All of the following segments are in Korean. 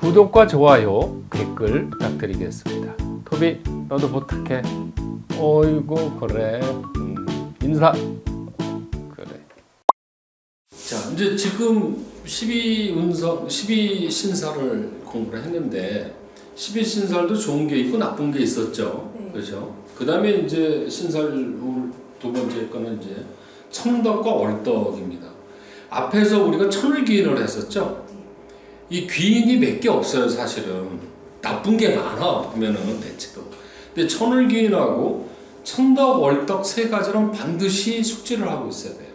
구독과 좋아요, 댓글 부탁드리겠습니다. 토비, 너도 부탁해. 어이구, 그래. 음, 인사. 그래. 자, 이제 지금 12 운석, 12 신사를 공부를 했는데, 12 신살도 좋은 게 있고 나쁜 게 있었죠. 네. 그죠? 그 다음에 이제 신살 두 번째 거는 이제 천덕과 월덕입니다. 앞에서 우리가 천을귀인을 했었죠. 이 귀인이 몇 개 없어요, 사실은. 나쁜 게 많아, 보면은 대체로. 근데 천을귀인하고 천덕, 월덕 세 가지는 반드시 숙지를 하고 있어야 돼요.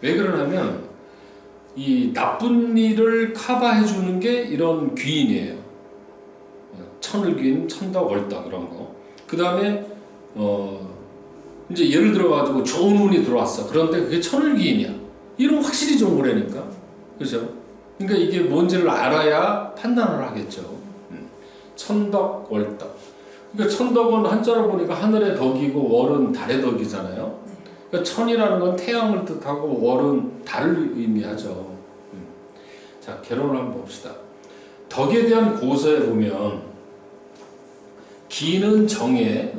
왜 그러냐면, 이 나쁜 일을 커버해 주는 게 이런 귀인이에요. 천을귀인, 천덕, 월덕 이런 거. 그 다음에 어 이제 예를 들어 가지고 좋은 운이 들어왔어. 그런데 그게 천을귀인이야. 이런 확실히 좋은 거라니까. 그죠? 그러니까 이게 뭔지를 알아야 판단을 하겠죠. 음. 천덕, 월덕. 그러니까 천덕은 한자로 보니까 하늘의 덕이고 월은 달의 덕이잖아요. 그러니까 천이라는 건 태양을 뜻하고 월은 달을 의미하죠. 음. 자, 개론을 한번 봅시다. 덕에 대한 고서에 보면 기는 정에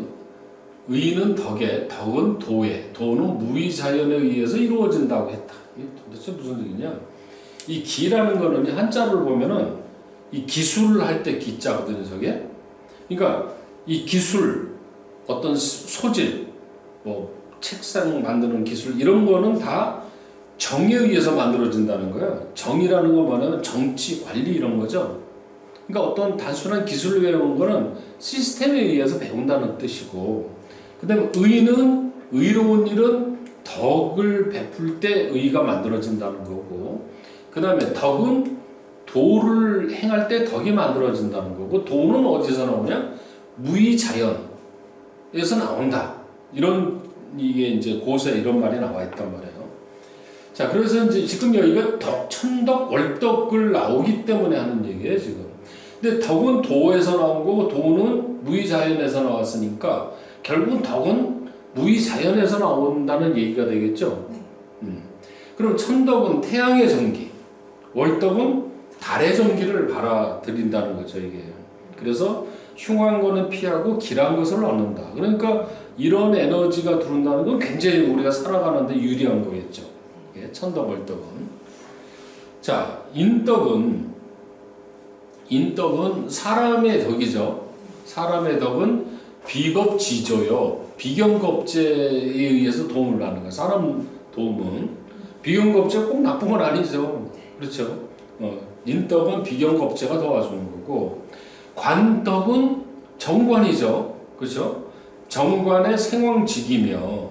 의는 덕에 덕은 도에 도는 무의자연에 의해서 이루어진다고 했다. 이게 도대체 무슨 얘기냐? 이 기라는 거는 한자를 보면은 이 기술을 할때 기자거든요, 저게. 그러니까 이 기술 어떤 소질 뭐 책상 만드는 기술 이런 거는 다 정에 의해서 만들어진다는 거예요. 정이라는 거 뭐냐면 정치 관리 이런 거죠. 그러니까 어떤 단순한 기술을 배우는 거는 시스템에 의해서 배운다는 뜻이고 그다음에 의는 의로운 일은 덕을 베풀 때 의가 만들어진다는 거고 그 다음에 덕은 도를 행할 때 덕이 만들어진다는 거고 도는 어디서 나오냐 무의자연에서 나온다 이런 이게 이제 고서에 이런 말이 나와 있단 말이에요. 자 그래서 이제 지금 여기가 덕 천덕 월덕을 나오기 때문에 하는 얘기예요 지금. 근데 덕은 도에서 나온 거고 도는 무의자연에서 나왔으니까 결국은 덕은 무의자연에서 나온다는 얘기가 되겠죠. 네. 음. 그럼 천덕은 태양의 전기, 월덕은 달의 전기를 받아들인다는 거죠 이게. 그래서 흉한 거는 피하고 길한 것을 얻는다. 그러니까 이런 에너지가 들어온다는 건 굉장히 우리가 살아가는데 유리한 거겠죠. 예, 천덕 월덕은. 자, 인덕은 인덕은 사람의 덕이죠. 사람의 덕은 비겁지조요. 비경겁제에 의해서 도움을 받는 거예요. 사람 도움은 비경겁제가 꼭 나쁜 건 아니죠. 그렇죠. 어, 인덕은 비경겁제가 도와주는 거고 관덕은 정관이죠. 그렇죠. 정관의 생황직이며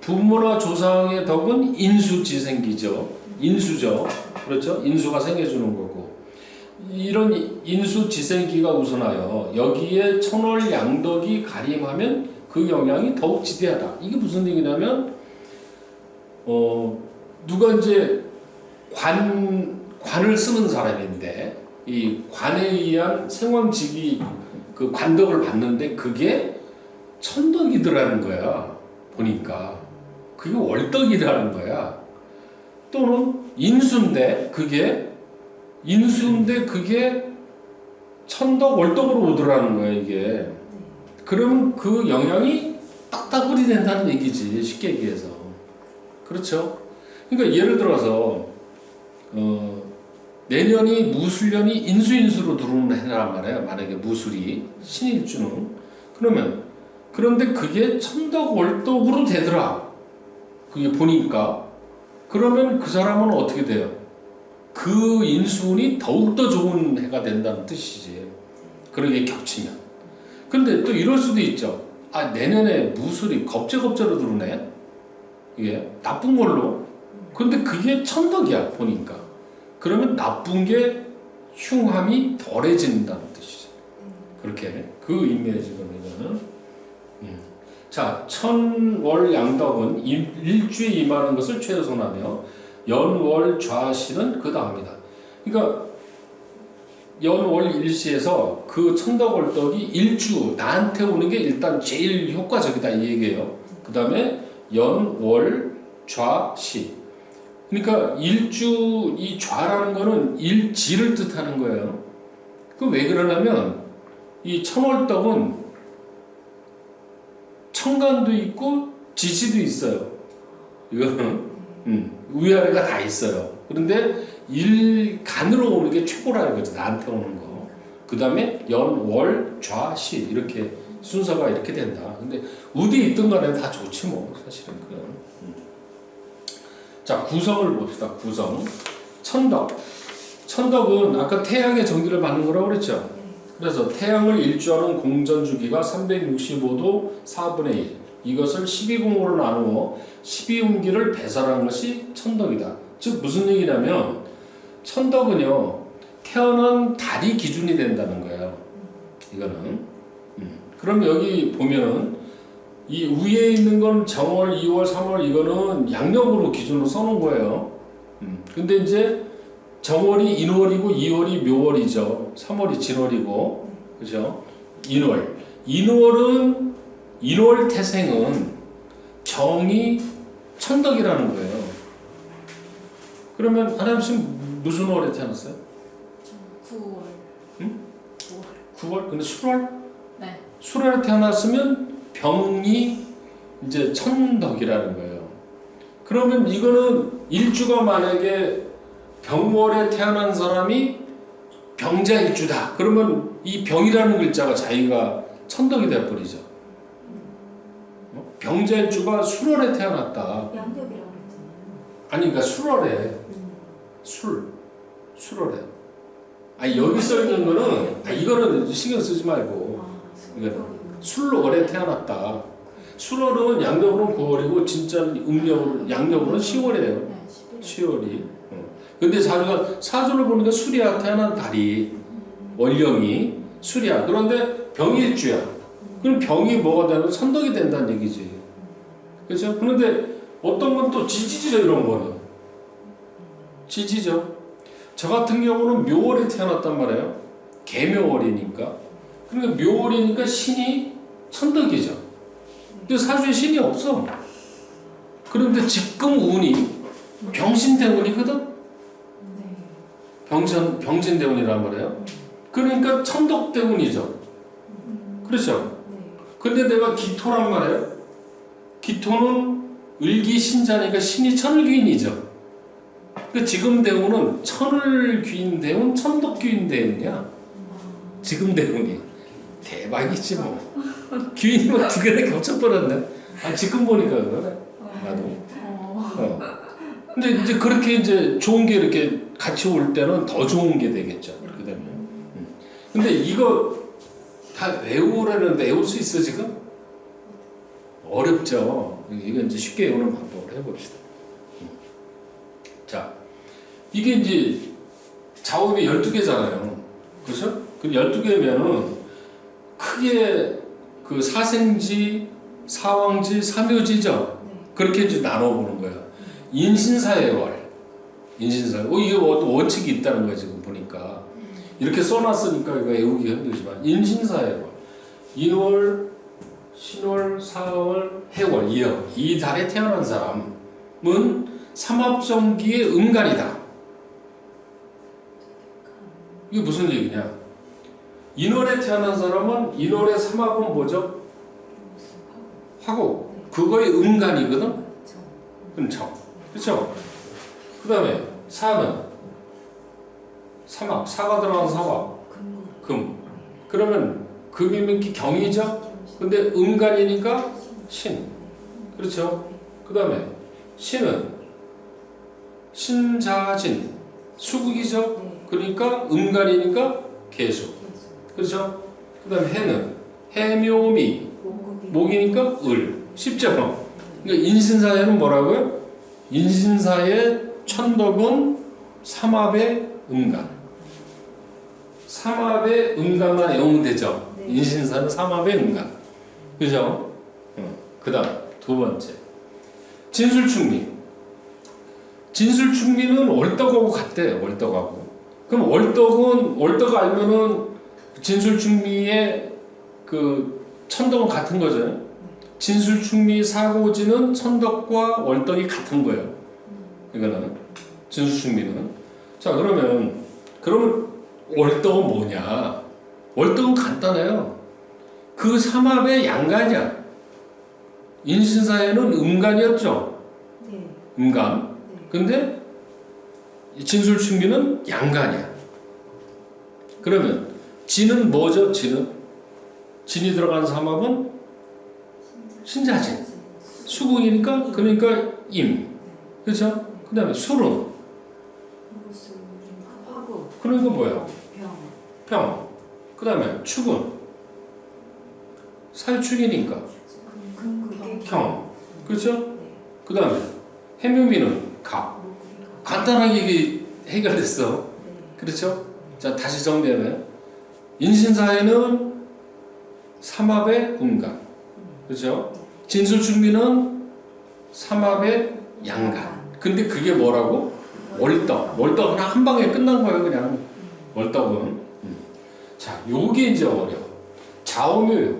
부모나 조상의 덕은 인수지생기죠. 인수죠. 그렇죠. 인수가 생겨주는 거고 이런 인수지생기가 우선하여 여기에 천월양덕이 가림하면 그 영향이 더욱 지대하다. 이게 무슨 얘기냐면 어 누가 이제 관 관을 쓰는 사람인데 이 관에 의한 생황직이 그 관덕을 받는데 그게 천덕이더라는 거야 보니까. 그게 월덕이라는 거야. 또는 인수인데 그게 인수인데 그게 천덕 월덕으로 오더라는 거야 이게. 그러면 그 영향이 딱딱불이 된다는 얘기지 쉽게 얘기해서. 그렇죠? 그러니까 예를 들어서 어, 내년이 무술년이 인수인수로 들어오는 해란 말이에요 만약에 무술이 신일주는 그러면 그런데 그게 천덕 월덕으로 되더라 그게 보니까 그러면 그 사람은 어떻게 돼요? 그 인수운이 더욱더 좋은 해가 된다는 뜻이지. 그러게 겹치면. 근데 또 이럴 수도 있죠. 아, 내년에 무술이 겁제겁제로 들어오네? 이게 나쁜 걸로. 근데 그게 천덕이야, 보니까. 그러면 나쁜 게 흉함이 덜해진다는 뜻이죠. 그렇게. 그 의미에 지금 이거는. 음. 자, 천월 양덕은 일- 일주에 임하는 것을 최소하며 연월 좌시는 그 다음이다. 그러니까 연월 일시에서 그 천덕월덕이 일주 나한테 오는 게 일단 제일 효과적이다 이 얘기예요. 그 다음에 연월 좌시. 그러니까 일주 이 좌라는 거는 일지를 뜻하는 거예요. 그 왜 그러냐면 이 천월떡은 청간도 있고 지지도 있어요. 이거는 음, 위아래가 다 있어요. 그런데 일 간으로 오는 게 최고라 이거지 나한테 오는 거. 그 다음에 연, 월, 좌, 시 이렇게 순서가 이렇게 된다. 근데 어디 있든 간에 다 좋지 뭐 사실은 그건. 음. 자 구성을 봅시다. 구성. 천덕. 천덕은 아까 태양의 전기를 받는 거라고 그랬죠. 그래서 태양을 일주하는 공전 주기가 365도 4분의 1. 이것을 12공으로 나누어 12운기를 배설한 것이 천덕이다. 즉 무슨 얘기냐면 천덕은요 태어난 달이 기준이 된다는 거예요. 이거는. 음. 그럼 여기 보면은 이 위에 있는 건 정월, 2월, 3월 이거는 양력으로 기준으로 써놓은 거예요. 음. 근데 이제 정월이 인월이고 2월이 묘월이죠. 3월이 진월이고 그죠? 인월. 인월은 인월 태생은 정이 천덕이라는 거예요. 그러면 하나님 씨 무슨 월에 태어났어요? 9월. 응? 9월. 9월? 근데 술월? 네. 술월에 태어났으면 병이 이제 천덕이라는 거예요. 그러면 이거는 일주가 만약에 병월에 태어난 사람이 병자일주다. 그러면 이 병이라는 글자가 자기가 천덕이 돼버리죠. 어? 병자일주가 술월에 태어났다. 양력이라고 그랬잖아요. 아니 그러니까 술월에 음. 술 술월에. 아니 여기 써 있는 거는 아, 이거는 신경 쓰지 말고 아, 이거 수월이구나. 술월에 태어났다. 술월은 양력으로는 9월이고 진짜 음력으로 양력으로는 10월이에요. 네, 11월. 10월이. 어. 근데 자기가 사주를 보니까 술이야 태어난 달이 월령이 술이야. 그런데 병일주야. 그럼 병이 뭐가 되면 선덕이 된다는 얘기지. 그렇죠? 그런데 어떤 건 또 지지죠 이런 거는. 지지죠. 저 같은 경우는 묘월에 태어났단 말이에요. 개묘월이니까. 그러니까 묘월이니까 신이 천덕이죠. 근데 사주에 신이 없어. 그런데 지금 운이 병신 대운이거든. 네. 병신 병신대운이란 말이에요. 그러니까 천덕 대운이죠. 그렇죠. 네. 근데 내가 기토란 말이에요. 기토는 을기신자니까 신이 천을귀인이죠. 그 지금 대운은 천을귀인 대운, 천덕귀인 대운이야. 지금 대운이 대박이지 뭐. 귀인이면 두 개나 겹쳐버렸네. 아 지금 보니까 그러네. 나도. 어. 어. 근데 이제 그렇게 이제 좋은 게 이렇게 같이 올 때는 더 좋은 게 되겠죠. 그렇게 되면. 음. 근데 이거 다 외우라는데 외울 수 있어 지금? 어렵죠. 이거 이제 쉽게 외우는 방법을 해봅시다. 음. 자, 이게 이제 자원이 12개잖아요. 그렇죠? 그 12개면은 크게 그 사생지, 사왕지, 삼묘지죠. 네. 그렇게 이제 나눠보는 거예요. 인신사의 월. 인신사의 월. 어, 이게 원- 원칙이 있다는 거야, 지금 보니까. 이렇게 써놨으니까 이거 외우기 힘들지만. 인신사의 월. 인월, 신월, 사월, 해월, 이월. 이 달에 태어난 사람은 삼합정기의 음간이다. 이게 무슨 얘기냐? 인월에 태어난 사람은 인월의 삼합은 뭐죠? 화고. 그거의 음간이거든? 은청. 그렇죠? 그 다음에 사는 삼합. 사가 들어간. 금고. 금. 그러면 금이면 이렇게 경이죠? 근데 음간이니까 신. 그렇죠? 그 다음에 신은 신자진. 수국이죠? 네. 그러니까 음간이니까 개수. 그렇죠? 그 다음에 해는 해묘미. 목이니까 을. 쉽죠? 그러니까 인신사에는 뭐라고요? 인신사의 천덕은 삼합의 음간. 삼합의 음간만 외우면 되죠. 네. 인신사는 삼합의 음간. 그죠? 그 다음 두 번째. 진술충미. 진술충미는 월덕하고 같대, 월덕하고. 그럼 월덕은, 월덕 알면은 진술충미의 그 천덕은 같은 거죠. 진술충미 사고지는 천덕과 월덕이 같은 거예요. 이거는 진술충미는. 자 그러면 그러면 월떡은 뭐냐? 월떡은 간단해요. 그 삼합의 양간이야. 인신사에는 음간이었죠. 네. 음간. 네. 근데 이 진술충기는 양간이야. 그러면 진은 뭐죠? 진은 진이 들어간 삼합은 신자진. 수궁이니까 그러니까 임. 그렇죠? 그 다음에 술은 무술 화구 그러니까 뭐예요? 병 평. 그다음에 축은 사유축이니까 평. 그렇죠? 네. 그다음에 해묘미는 갑. 간단하게 이게 해결됐어. 네. 그렇죠? 자 다시 정리하면 인신사에는 삼합의 음간. 그렇죠? 진술충미는 삼합의 양간. 근데 그게 뭐라고? 월떡. 월떡은 한 방에 끝난 거예요, 그냥. 월떡은. 음. 자, 요게 이제 어려. 좌우묘요.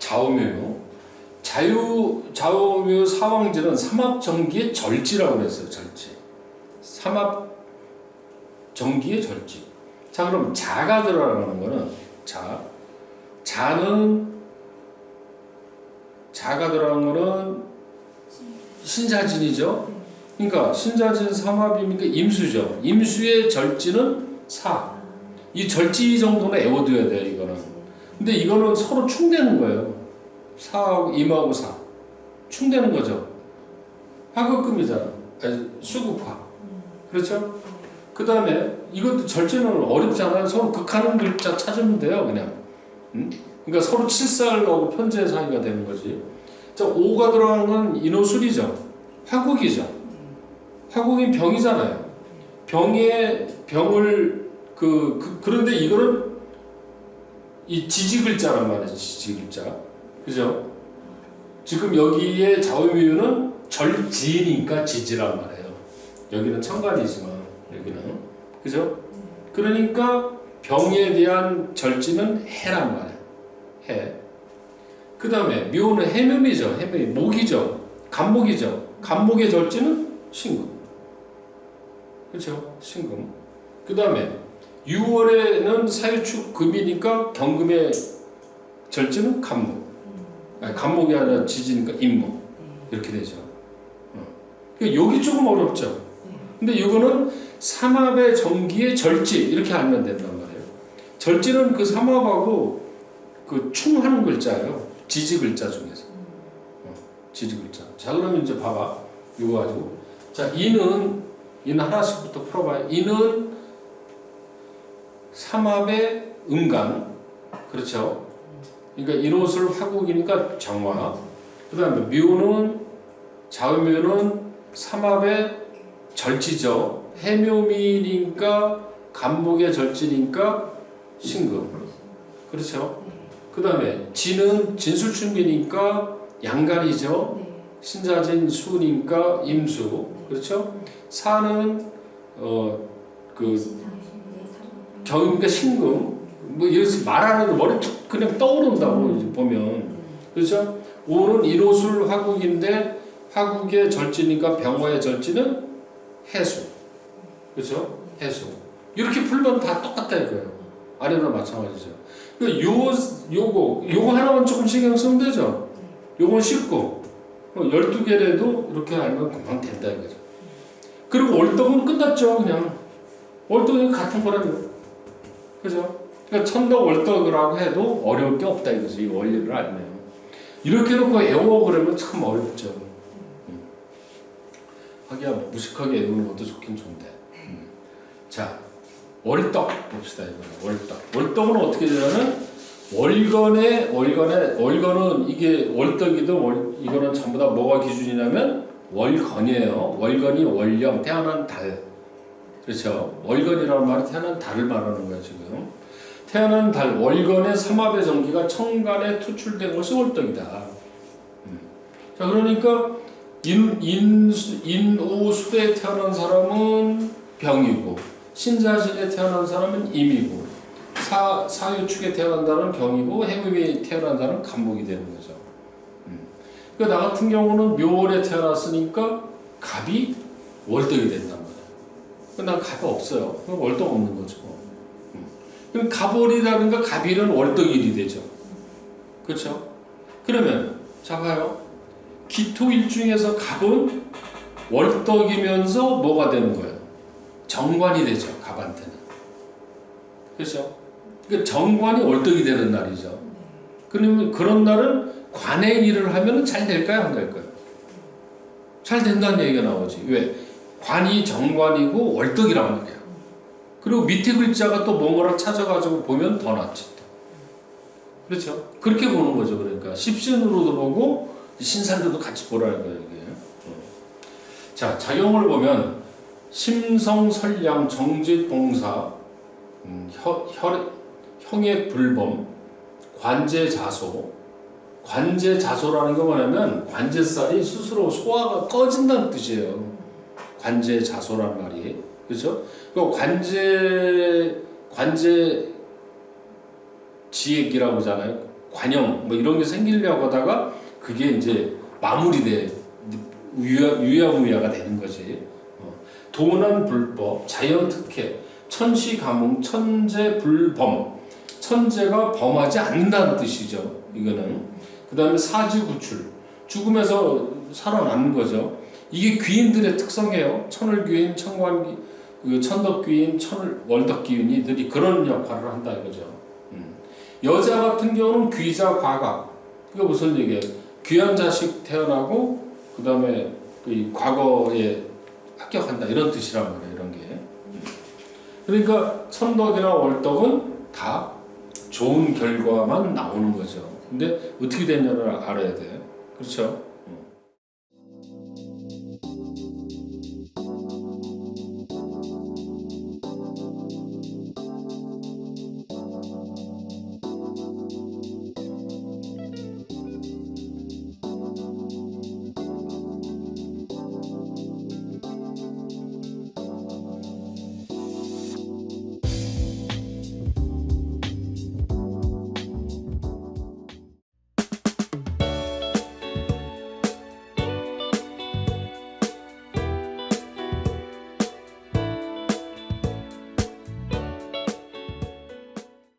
좌우묘요. 자유 좌우묘 사왕지는 삼합 정기의 절지라고 그랬어요, 절지. 삼합 정기의 절지. 자, 그럼 자가 들어가는 거는 자. 자는 자가 들어가는 거는 신자진이죠. 그러니까 신자진 삼합이니까 임수죠. 임수의 절지는 사. 이 절지 정도는 애워둬야 돼 이거는. 근데 이거는 서로 충되는 거예요. 사하고 임하고 사. 충되는 거죠. 화급금이잖아. 아니, 수급화. 그렇죠? 그 다음에 이것도 절제는 어렵잖아요. 서로 극하는 글자 찾으면 돼요, 그냥. 음? 그러니까 서로 칠살하고 편제 사이가 되는 거지. 자, 오가 들어간 건 인호술이죠. 화국이죠. 화국인 병이잖아요. 병에 병을 그, 그 그런데 이거는 이 지지 글자란 말이죠. 지지 글자. 그죠? 지금 여기에 좌우미유는 절지니까 지지란 말이에요. 여기는 천간이지만 여기는 그죠? 그러니까 병에 대한 절지는 해란 말이에요. 해. 그 다음에 묘는 해묘미죠. 해묘미 목이죠. 간목이죠. 간목의 절지는 신금. 그렇죠? 신금. 그 다음에 6월에는 사유축 금이니까 경금의 절지는 간목. 아니, 간목이 아니라 지지니까 임목. 이렇게 되죠. 어. 그러니까 여기 조금 어렵죠. 근데 이거는 삼합의 정기의 절지 이렇게 알면 된단 말이에요. 절지는 그 삼합하고 그 충하는 글자예요. 지지 글자 중에서. 어, 지지 글자. 자 그러면 이제 봐봐. 이거 가지고. 자 이는 이는 하나씩부터 풀어봐요. 이는 삼합의 음간. 그렇죠. 그러니까 인옷을 화국이니까 정화. 그 다음에 묘는 자음묘는 삼합의 절지죠. 해묘미니까 간목의 절지니까 신금. 그렇죠. 그 다음에 진은 진술충기니까 양간이죠. 네. 신자진 수니까 임수. 그렇죠. 사는 어그 경임과 신금. 뭐 이래서 말하는 머리 툭 그냥 떠오른다고 이제 보면 그렇죠. 오는 인호술 화국인데 화국의 절지니까 병화의 절지는 해수. 그렇죠? 해수. 이렇게 풀면 다 똑같다 이거예요. 아래도 마찬가지죠. 그러니까 요 요거 요거 하나만 조금 신경 쓰면 되죠. 요건 쉽고 12개라도 이렇게 알면 금방 된다 이거죠. 그리고 월덕은 끝났죠, 그냥. 월덕은 같은 거라며. 그죠? 그러니까 천덕 월덕이라고 해도 어려울 게 없다 이거죠. 이 원리를 알면. 이렇게 놓고 외워 그러면 참 어렵죠. 음. 하기야 무식하게 외우는 것도 좋긴 좋은데. 음. 자, 월떡 봅시다 이거 월떡. 월떡은 어떻게 되냐면 월간에 월간에 월간은 이게 월떡이든 월 이거는 전부 다 뭐가 기준이냐면 월건이에요. 월건이 월령 태어난 달. 그렇죠. 월건이라는 말이 태어난 달을 말하는 거예요 지금. 태어난 달 월건의 삼합의 전기가 천간에 투출된 것이 월떡이다. 음. 자 그러니까 인, 인, 인오수에 태어난 사람은 병이고 신자신에 태어난 사람은 임이고 사, 사유축에 태어난다는 병이고 해무에 태어난다는 간목이 되는 거죠. 음. 그러니까 나 같은 경우는 묘월에 태어났으니까 갑이 월덕이 된단 말이야. 난 갑이 없어요. 그럼 월덕 없는 거죠. 음. 그럼 갑월이라든가 갑일은 월덕일이 되죠. 그렇죠? 그러면 자 봐요. 기토일 중에서 갑은 월덕이면서 뭐가 되는 거예요? 정관이 되죠. 갑한테는. 그렇죠? 그 정관이 월덕이 되는 날이죠. 그러면 그런 날은 관의 일을 하면 잘 될까요? 안 될까요? 잘 된다는 얘기가 나오지. 왜? 관이 정관이고 월덕이란 말이야. 그리고 밑에 글자가 또 뭔가를 찾아가지고 보면 더 낫지. 또. 그렇죠? 그렇게 보는 거죠. 그러니까 십신으로도 보고 신산도도 같이 보라는 거예요. 이게. 어. 자, 작용을 보면 심성, 설량, 정직, 봉사, 음, 혀, 혈, 형의 불범, 관제 자소. 관제 자소라는 게 뭐냐면 관제살이 스스로 소화가 꺼진다는 뜻이에요. 관제 자소란 말이 그렇죠? 그 관제 관제 지액이라고 하잖아요. 관형 뭐 이런 게 생기려고 하다가 그게 이제 마무리돼 유야 유야무야가 되는 거지. 어. 도난 불법, 자연 특혜, 천시 가문, 천재 불범. 천재가 범하지 않는다는 뜻이죠. 이거는 그 다음에 사지 구출, 죽음에서 살아남는 거죠. 이게 귀인들의 특성이에요. 천을귀인, 천관귀, 그 천덕귀인, 천을 월덕귀인이 들이 그런 역할을 한다 이거죠. 음. 여자 같은 경우는 귀자 과각. 이거 무슨 얘기예요? 귀한 자식 태어나고 그다음에 그 과거에 합격한다 이런 뜻이란 말이에요. 이런 게. 음. 그러니까 천덕이나 월덕은 다 좋은 결과만 나오는 거죠. 근데 어떻게 되냐를 알아야 돼. 그렇죠?